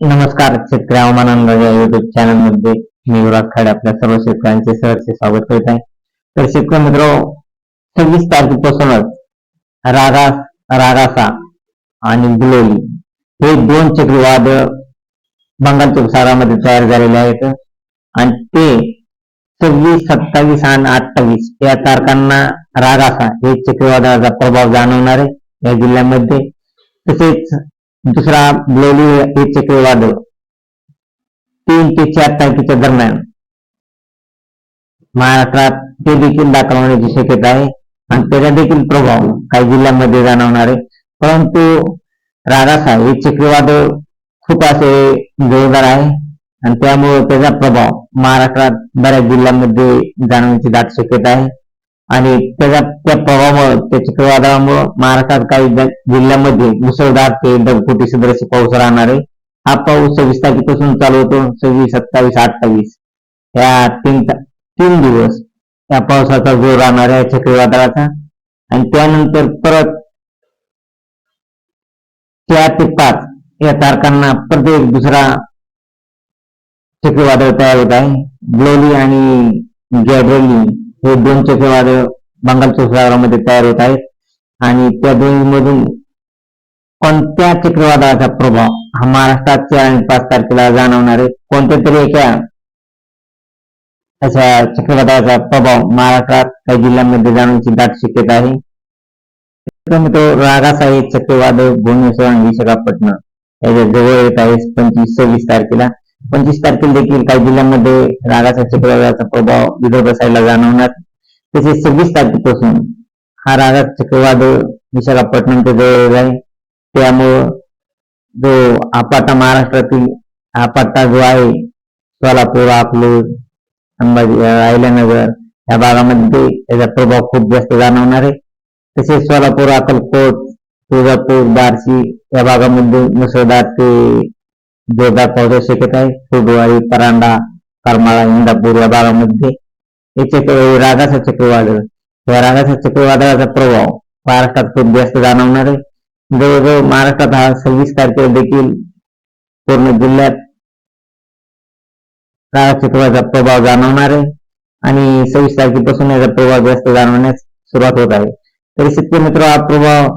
नमस्कार शेतकरी हवामान या युट्यूब चॅनलमध्ये मी युवराज खाडे आपल्या सर्व शेतकऱ्यांचे सहर्ष स्वागत करत आहे. तर शेतकरी मित्र सव्वीस तारखेपासूनच रागास रागासा आणि गुलोली हे दोन चक्रीवाद बंगालच्या उपसागरामध्ये तयार झालेले आहेत. आणि ते सव्वीस सत्तावीस आणि अठ्ठावीस या तारखांना रागासा हे चक्रीवादळाचा प्रभाव जाणवणार आहे या जिल्ह्यामध्ये. तसेच दुसरा ब्लोली हे चक्रीवादळ. तीन ते चार तारखेच्या दरम्यान. महाराष्ट्रात ते देखील दाखल होण्याची शक्यता आहे. आणि त्याचा देखील प्रभाव काही जिल्ह्यांमध्ये जाणवणार आहे. परंतु रागासा हे चक्रीवादळ खूप असे जोरदार आहे. आणि त्यामुळे त्याचा प्रभाव महाराष्ट्रात बऱ्याच जिल्ह्यांमध्ये जाणवण्याची दाट शक्यता आहे. आणि त्याच्या त्या प्रभावामुळे त्या चक्रवादळामुळं महाराष्ट्रात काही जिल्ह्यामध्ये मुसळधार ते ढगफुटी सदृश पाऊस राहणार आहे हा पाऊस सव्वीस तारखेपासून चालू होतो सव्वीस सत्तावीस अठ्ठावीस. या तीन तीन दिवस या पावसाचा जोर राहणार आहे चक्रीवादळाचा. आणि त्यानंतर परत चार ते पाच या तारखांना प्रत्येक दुसरा चक्रीवादळ तयार होत आहे. ब्लोली आणि गॅब्रेली हे दोन चक्रीवादळ बंगाल उपसागरामध्ये तयार होत आहेत. आणि त्या दोन मधून कोणत्या चक्रीवादळाचा प्रभाव हा महाराष्ट्रात चार आणि पाच तारखेला जाणवणार आहे? कोणत्या तरी एका अशा चक्रीवादळाचा प्रभाव महाराष्ट्रात काही जिल्ह्यांमध्ये जाणवण्याची दाट शक्यता आहे? मित्र रागासाहेब चक्रीवादळ भुवनेश्वर आणि विशाखापट्टणम याच्या जवळ येत आहे पंचवीस सव्वीस तारखेला. पंचवीस तारखेला देखील काही जिल्ह्यांमध्ये रागाचा चक्रवादाचा प्रभाव विदर्भ साईडला जाणवणार. तसेच सव्वीस तारखेपासून हा रागा चक्रवाद विशाखापट्टणमच्या जवळ आहे. त्यामुळं जो हा महाराष्ट्रातील हा जो आहे सोलापूर अकलूज संभाजी अहिल्यानगर या भागामध्ये त्याचा प्रभाव खूप जास्त जाणवणार आहे. तसेच सोलापूर अक्कलकोट तुळजापूर बार्शी या भागामध्ये मुसळधार ते जोरदार पावसाची शक्यता आहे. फुटवाडी परांडा करमाळा इंदापूर या भागामध्ये हे चक्र रागाचा चक्रवादळ. या रागाचा चक्रवादळाचा प्रभाव महाराष्ट्रात खूप जास्त जाणवणार आहे. जवळजवळ महाराष्ट्रात हा सव्वीस तारखेला देखील पूर्ण जिल्ह्यात रागा चक्रवाचा प्रभाव जाणवणार आहे. आणि सव्वीस तारखेपासून याचा प्रभाव जास्त जाणवण्यास सुरुवात होत आहे. तरी शेतकरी मित्र हा प्रभाव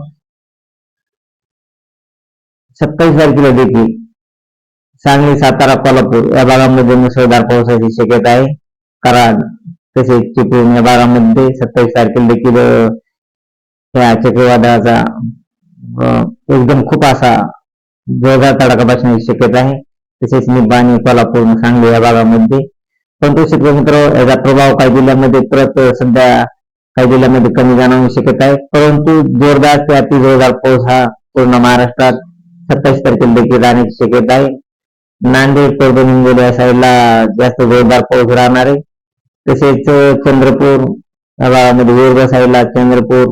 सत्तावीस तारखेला देखील सांगली सातारा कोल्हापूर या भागामध्ये मुसळधार पावसाची शक्यता आहे कराड तसेच चिपळूण या भागामध्ये सत्तावीस तारखेला देखील या चक्रीवादळाचा एकदम खूप असा जोरदार तडाखा बसण्याची शक्यता आहे तसेच निबाणी कोल्हापूर सांगली या भागामध्ये परंतु शेतकरी याचा प्रभाव काही जिल्ह्यांमध्ये परत सध्या काही जिल्ह्यांमध्ये कमी जाणवण्याची शक्यता आहे परंतु जोरदार ते अति जोरदार पाऊस हा पूर्ण महाराष्ट्रात सत्तावीस तारखेला देखील राहण्याची शक्यता आहे नांदेड परभणी हिंगोली या साईडला जास्त जोरदार पाऊस राहणार आहे. तसेच चंद्रपूर या भागामध्ये विदर्भ साईडला चंद्रपूर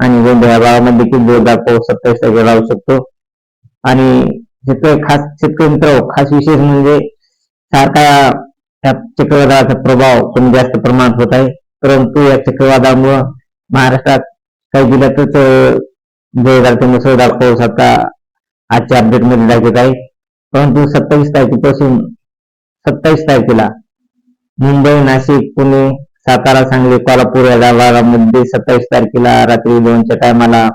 आणि गोंदिया या भागामध्ये देखील जोरदार पाऊस सत्तावीस तारखेला राहू शकतो. आणि शेतकरी खास शेतकरी मित्र खास विशेष म्हणजे सारखा या चक्रवादळाचा प्रभाव कमी जास्त प्रमाणात होत आहे. परंतु या चक्रवादामुळं महाराष्ट्रात काही जिल्ह्यातच जोरदार ते मुसळधार पाऊस आता आजच्या अपडेटमध्ये दाखवत आहे. परंतु सत्तावीस तारखेपासून सत्तावीस तारखेला मुंबई नाशिक पुणे सातारा सांगली कोल्हापूर या गावामध्ये सत्तावीस तारखेला रात्री दोनच्या टायमाला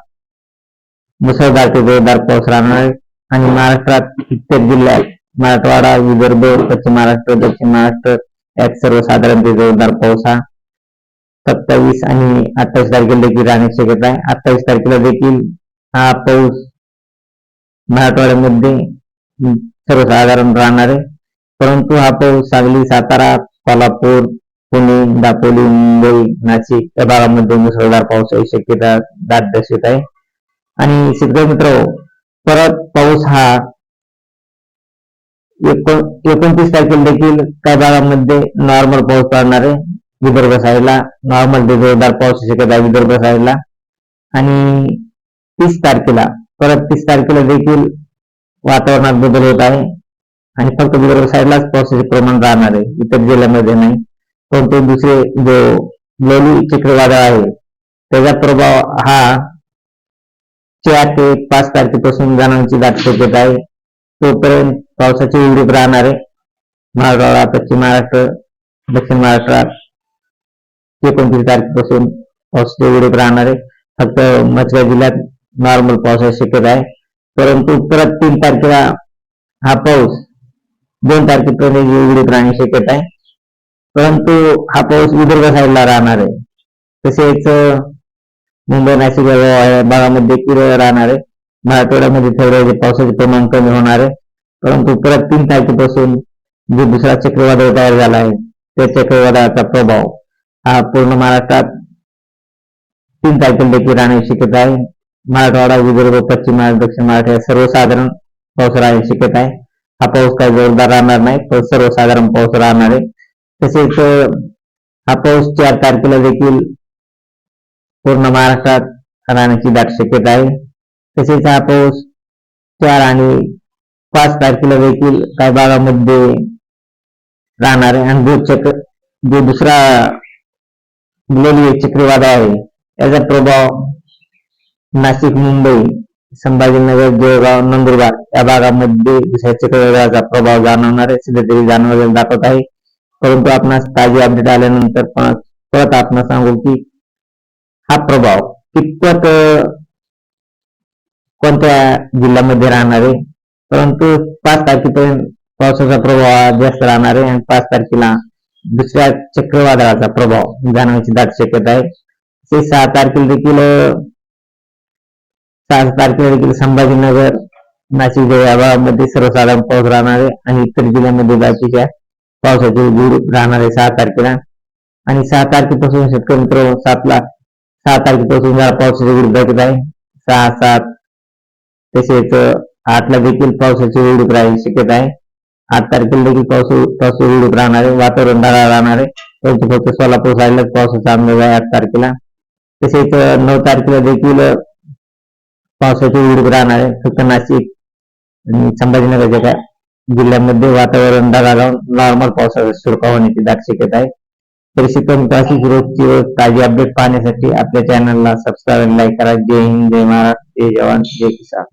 मुसळधार ते जोरदार पाऊस राहणार आहे. आणि महाराष्ट्रात इतर जिल्ह्यात मराठवाडा विदर्भ पश्चिम महाराष्ट्र दक्षिण महाराष्ट्र यात सर्वसाधारण ते जोरदार पाऊस हा सत्तावीस आणि अठ्ठावीस तारखेला देखील राहण्याची शक्यता आहे. अठ्ठावीस तारखेला देखील हा पाऊस मराठवाड्यामध्ये सर्वसाधारण राहणार. आहे परंतु हा पाऊस सांगली सातारा कोल्हापूर पुणे दापोली मुंबई नाशिक या भागामध्ये मुसळधार पावसाची शक्यता दाट दर्शवित आहे. आणि शेतकरी मित्र परत पाऊस हा एकोण- एकोणतीस तारखेला देखील काही भागामध्ये नॉर्मल पाऊस पडणार आहे. विदर्भ साईडला नॉर्मल ते जोरदार पावसाची शक्यता विदर्भ साईडला. आणि तीस तारखेला परत तीस तारखेला देखील वातावरणात बदल होत आहे. आणि फक्त विदर्भ साईडलाच पावसाचे प्रमाण राहणार आहे. इतर जिल्ह्यामध्ये नाही. परंतु दुसरे जो लोली चक्रीवादळ आहे, त्याचा प्रभाव हा चार ते पाच तारखेपासून जाणवण्याची दाट शक्यता आहे. तोपर्यंत पावसाची उघडीप राहणार आहे. पश्चिम महाराष्ट्र, दक्षिण महाराष्ट्रात एकोणतीस तारखेपासून पावसाची उघडीप राहणार आहे. फक्त मच्छर जिल्ह्यात नॉर्मल पावसाची शक्यता आहे. परंतु परत तीन तारखेला हा पाऊस दोन तारखेपर्यंत उघडीप राहणे शक्यता आहे. परंतु हा पाऊस विदर्भ साईडला राहणार आहे. तसेच मुंबई नाशिक भागामध्ये किरळ राहणार आहे. मराठवाड्यामध्ये थोडं पावसाचे प्रमाण कमी होणार आहे. परंतु परत तीन तारखेपासून जो दुसरा चक्रवादळ तयार झाला आहे त्या चक्रवादळाचा प्रभाव हा पूर्ण महाराष्ट्रात तीन तारखेला देखील राहण्याची शक्यता आहे. मराठवाडा विदर्भ पश्चिम महाराष्ट्र दक्षिण महाराष्ट्र या सर्वसाधारण पाऊस राहण्याची शक्यता आहे. हा पाऊस काही जोरदार राहणार नाही पण सर्वसाधारण पाऊस राहणार आहे. तसेच हा पाऊस चार तारखेला देखील पूर्ण महाराष्ट्रात राहण्याची दाट शक्यता आहे. तसेच हा पाऊस चार आणि पाच तारखेला देखील काही भागामध्ये राहणार आहे. आणि जो चक्र जो दुसरा दिलेली चक्रीवादळ आहे याचा प्रभाव नाशिक मुंबई संभाजीनगर देवगाव नंदुरबार या भागामध्ये दुसऱ्या प्रभाव जाणवणार आहे सध्या तरी जाणवलेला दाखवत आहे. परंतु आपणास ताजी अपडेट आल्यानंतर परत आपण सांगू की हा प्रभाव कितपत कोणत्या जिल्ह्यामध्ये राहणार आहे? परंतु पाच तारखेपर्यंत पावसाचा प्रभाव जास्त राहणार आहे आणि पाच तारखेला दुसऱ्या चक्रवादळाचा प्रभाव जाणवण्याची दाट शक्यता आहे. ते सहा तारखेला देखील देखील संभाजीनगर नाशिक या भागामध्ये सर्वसाधारण पाऊस राहणार आहे आणि इतर जिल्ह्यामध्ये बाकीच्या पावसाची उघड राहणार आहे सहा तारखेला. आणि सहा तारखेपासून शेतकरी मित्र सातला सहा तारखेपासून जरा पावसाची उघड दाखवत आहे सहा सात तसेच आठला देखील पावसाची उडूप राहण्याची शक्यता आहे. आठ तारखेला देखील पाऊस पाऊस उडूप राहणार आहे वातावरण ढगाळ राहणार आहे. परंतु फक्त सोलापूर साईडलाच पावसाचा अंदाज आहे आठ तारखेला. तसेच नऊ तारखेला देखील पावसाचे उघडीप राहणार आहे फक्त नाशिक आणि संभाजीनगरच्या काय जिल्ह्यामध्ये वातावरण दगा लावून नॉर्मल पावसाचा शिरकाव होण्याची दाट शक्यता आहे. तर शिकवण अशीच रोजची रोज ताजी अपडेट पाहण्यासाठी आपल्या चॅनलला सबस्क्राईब लाईक करा. जय हिंद जय महाराष्ट्र जय जवान जय किसान.